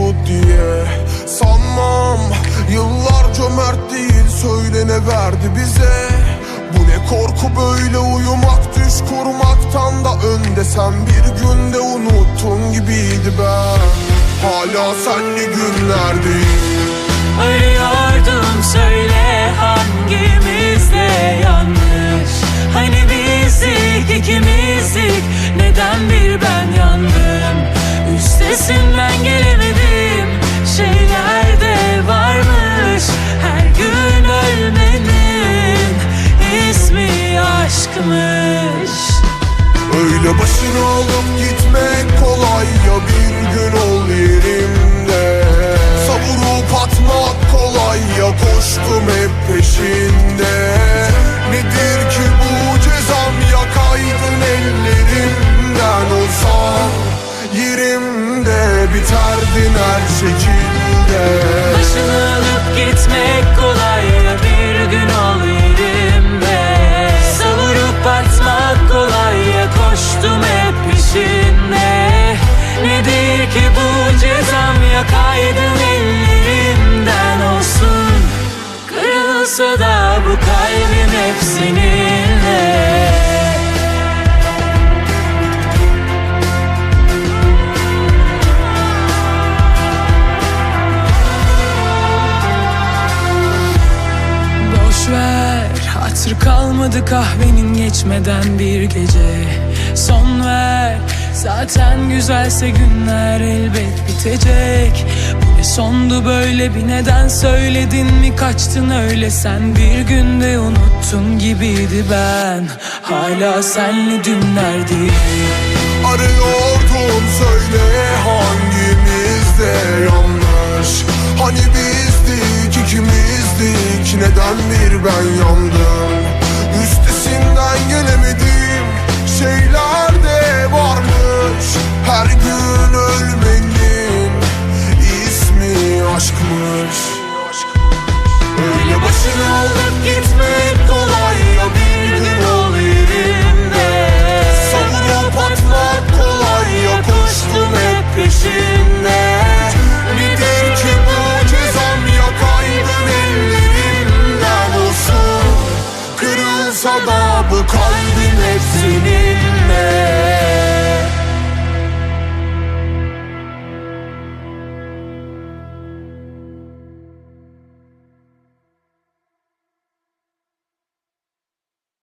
tut diye. Sanmam yıllar cömert değil söylene verdi bize? Bu ne korku böyle uyumak düş kurmaktan da önde. Sen bir günde unuttun gibiydi ben. Hala senli günlerdeyiz. Arıyordum söyle hangimizde yanlış? Hani bizdik ikimizdik neden bir ben yandım? Üstesinden gelemedim aşkmış. Öyle başını alıp gitmek kolay ya bir gün ol yerimde. Savurup atmak kolay ya koştum hep peşinde. Nedir ki bu cezam ya kaydın ellerimden olsam Yerimde biterdin her şekilde Kırılsa da bu kalbim hep seninle. Boş ver hatır kalmadı kahvenin geçmeden bir gece. Son ver zaten güzelse günler elbet bitecek. Bu ne sondu böyle bir neden söyledin mi? Kaçtın öyle Sen bir günde unuttun gibiydi ben. Hala senli dünlerdi Arıyordum söyle hangimizde yanlış? Hani bizdik ikimizdik neden bir ben yandım Her gün ölmenin ismi aşkmış. Öyle başına alıp gitmek kolay ya bir gün ol yerinde Savurup atmak kolay ya koştum hep peşinde. Nedir ki bu cezam ya kaybın ellerimden olsun. Kırılsa da bu kalbim hep seninle.